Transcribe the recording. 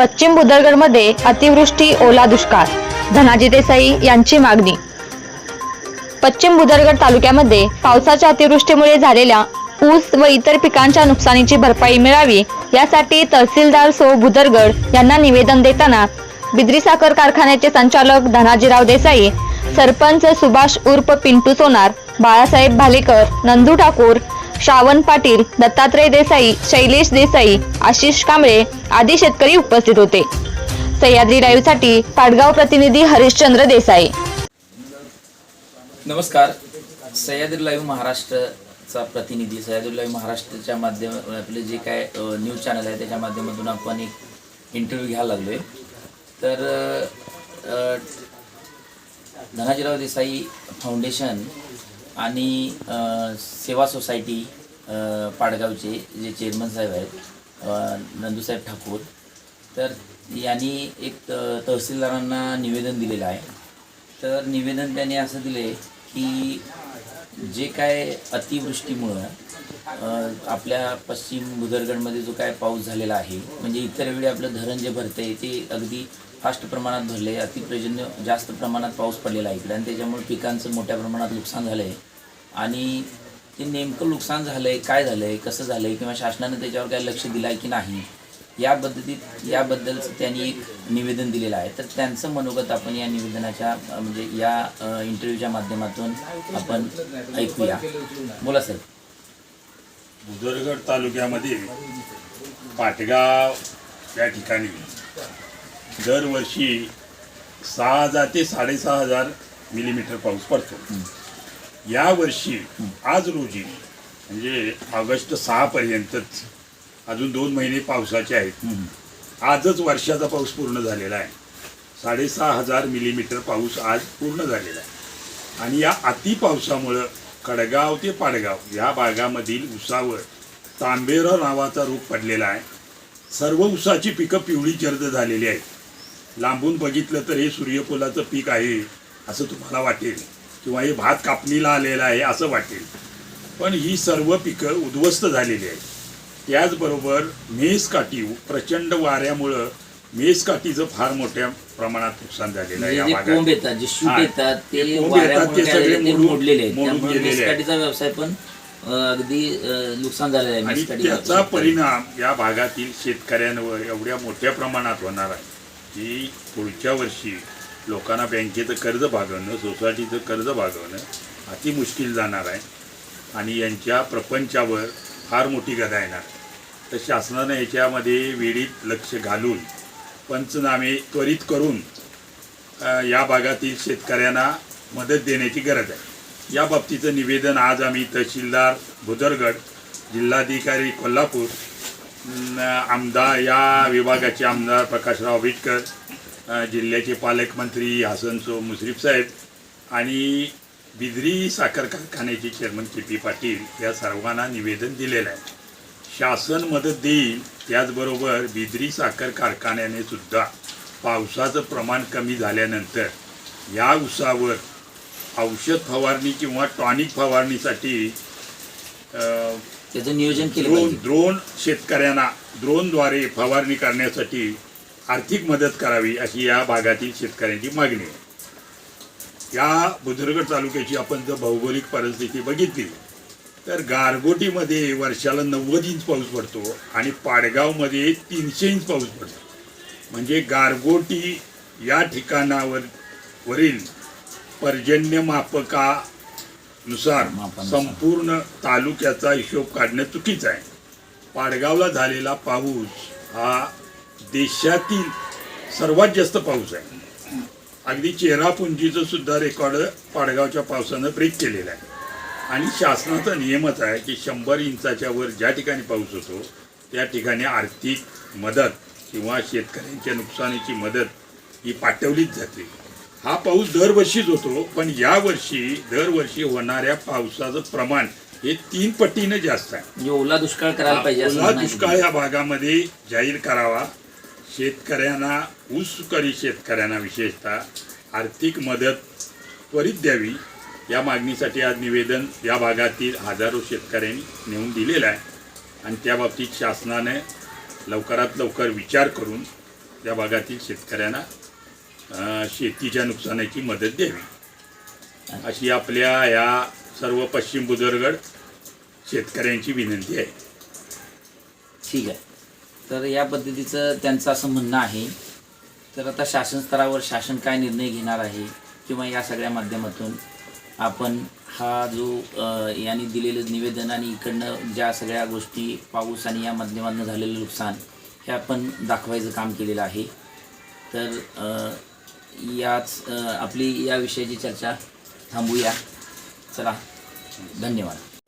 पश्चिम बुदरगडमध्ये अतिवृष्टी ओला दुष्काळ. धनाजी देसाई यांची मागणी. पश्चिम बुदरगड तालुक्यामध्ये पावसाच्या अतिवृष्टीमुळे झालेल्या ऊस व इतर पिकांच्या नुकसानीची भरपाई मिळावी यासाठी तहसीलदार सो बुदरगड यांना निवेदन देताना बिद्री साखर कारखान्याचे संचालक धनाजीराव देसाई सरपंच सुभाष उर्फ पिंटू सोनार बाळासाहेब भालेकर नंदू ठाकूर श्रावण पाटील दत्तात्रय देसाई शैलेश देसाई आशिष कांबळे आदी शेतकरी उपस्थित होते. सह्याद्री लाईव्हसाठी पाडगाव प्रतिनिधी हरिश्चंद्र देसाई. नमस्कार. सह्याद्री लाईव्ह महाराष्ट्रचा प्रतिनिधी सह्याद्री लाईव्ह महाराष्ट्राच्या माध्यम आपले जे काय न्यूज चॅनल आहे त्याच्या माध्यमातून आपण एक इंटरव्ह्यू घ्यायला लागलो आहे तर धनाजीराव देसाई फाउंडेशन आणि सेवा सोसायटी पाडगावचे जे चेअरमन साहेब आहेत नंदूसाहेब ठाकूर तर यांनी एक तहसीलदारांना निवेदन दिलेलं आहे. तर निवेदन त्यांनी असं दिले की जे काय अतिवृष्टीमुळं आपल्या पश्चिम बुदरगडमध्ये जो काय पाऊस झालेला आहे म्हणजे इतर वेळी आपलं धरण जे भरतं आहे ते अगदी फास्ट प्रमाणात भरले अतिप्रजन्य जास्त प्रमाणात पाऊस पडलेला आहे इकडे. आणि त्याच्यामुळे पिकांचं मोठ्या प्रमाणात नुकसान झालं आहे आणि ते नेमकं नुकसान झालं आहे काय झालं आहे कसं झालं आहे किंवा शासनानं त्याच्यावर काय लक्ष दिलं आहे की नाही या पद्धतीत याबद्दलचं त्यांनी एक निवेदन दिलेलं आहे. तर त्यांचं मनोगत आपण या निवेदनाच्या म्हणजे या इंटरव्ह्यूच्या माध्यमातून आपण ऐकूया. बोला सर. बुदरगड तालुक्यामध्ये पाटगाव या ठिकाणी दरवर्षी सहा हजार ते साडेसहा हजार मिलीमीटर पाऊस पडतो. या वर्षी आज रोजी म्हणजे ऑगस्ट सहापर्यंतच अजून दोन महिने पावसाचे आहेत. आजच वर्षाचा पाऊस पूर्ण झालेला आहे. साडेसहा हजार मिलीमीटर पाऊस आज पूर्ण झालेला आहे. आणि या अति पावसामुळं कडगाव ते पाडगाव या भागामधील उसावर तांबेरा नावाचा रोग पडलेला आहे. सर्व उसाची पिकं पिवळी जर्द झालेली आहेत. लांबून बघितलं तर हे सूर्यफुलाचं पीक आहे असं तुम्हाला वाटेल. किंवा हे भात कापणीला आलेलं आहे असं वाटेल पण ही सर्व पिकं उद्ध्वस्त झालेली आहेत त्याचबरोबर मेस काठी प्रचंड वाऱ्यामुळं मेस काठीचं फार मोठ्या प्रमाणात नुकसान झालेलं आहे या जे भागात कोंब येतात जे शूट हा. येतात ते ते कोंब येतात, वाऱ्यामुळे ते काय सगळे झाले, ते मोडून- मोडलेले आहेत मोडून त्यामुळे गेलेले आहेत. मिसकाठीचा व्यवसाय पण अ, अगदी अ, नुकसान झालेलं आहे आणि मिसकाठी त्याचा. परिणाम या भागातील शेतकऱ्यांवर एवढ्या मोठ्या प्रमाणात होणार आहे की पुढच्या वर्षी लोकांना बँकेचं कर्ज भागवणं सोसायटीचं कर्ज भागवणं अति मुश्किल जाणार आहे. आणि यांच्या प्रपंचावर फार मोठी गदा येणार तर शासनानं याच्यामध्ये वेळीत लक्ष घालून पंचनामे त्वरित करून या भागातील शेतकऱ्यांना मदत देण्याची गरज आहे. या बाबतीचं निवेदन आज आम्ही तहसीलदार भुदरगड जिल्हाधिकारी कोल्हापूर आमदार या विभागाचे आमदार प्रकाशराव आंबेडकर जिल्ह्याचे पालकमंत्री हसन सो मुश्रीफ साहेब आणि बिद्री साखर कारखान्याचे चेअरमन के पी पाटील या सर्वांना निवेदन दिलेलं आहे. शासन मदत देईल त्याचबरोबर बिद्री साखर कारखान्याने सुद्धा पावसाचं प्रमाण कमी झाल्यानंतर या उसावर औषध फवारणी किंवा टॉनिक फवारणीसाठी त्याचं नियोजन केलं ड्रोन शेतकऱ्यांना ड्रोनद्वारे फवारणी करण्यासाठी आर्थिक मदत करावी अशी या भागातील शेतकऱ्यांची मागणी आहे. या बुधरगड तालुक्याची आपण जर भौगोलिक परिस्थिती बघितली तर गारगोटीमध्ये वर्षाला नव्वद इंच पाऊस पडतो आणि पाडगावमध्ये तीनशे इंच पाऊस पडतो. म्हणजे गारगोटी या ठिकाणावर वरील पर्जन्य मापकानुसार. संपूर्ण तालुक्याचा हिशोब काढणं चुकीचं आहे. पाडगावला झालेला पाऊस हा देशातील सर्वात जास्त पाऊस आहे. अगदी चेहरापुंजीचं सुद्धा रेकॉर्ड पाडगावच्या पावसानं ब्रेक केलेलं आहे. आणि शासनाचा नियमच आहे की शंभर इंचाच्या वर ज्या ठिकाणी पाऊस होतो त्या ठिकाणी आर्थिक मदत किंवा शेतकऱ्यांच्या नुकसानीची मदत ही पाठवलीच जाते. हा पाऊस दरवर्षीच होतो पण यावर्षी दरवर्षी होणाऱ्या पावसाचं प्रमाण हे तीन पटीनं जास्त आहे. म्हणजे ओला दुष्काळ करायला पाहिजे ओला. दुष्काळ या भागामध्ये जाहीर करावा. शेतकऱ्यांना ऊसकरी शेतकऱ्यांना विशेषतः आर्थिक मदत त्वरित द्यावी. या मागणीसाठी आज निवेदन या भागातील हजारो शेतकऱ्यांनी नेऊन दिलेलं आहे. आणि त्या बाबतीत शासनाने लवकरात लवकर विचार करून त्या भागातील शेतकऱ्यांना शेतीच्या नुकसानाची मदत द्यावी. अशी आपल्या या सर्व पश्चिम बुजुर्गड शेतकऱ्यांची विनंती आहे. ठीक आहे. तर या पद्धतीचं त्यांचं असं म्हणणं आहे. तर आता शासन स्तरावर शासन काय निर्णय घेणार आहे किंवा या सगळ्या माध्यमातून आपण हा जो यांनी दिलेलं निवेदन आणि इकडनं ज्या सगळ्या गोष्टी पाऊस आणि या माध्यमातून झालेलं नुकसान हे आपण दाखवायचं काम केलेलं आहे. तर याच आपली या विषयाची चर्चा थांबूया. चला धन्यवाद.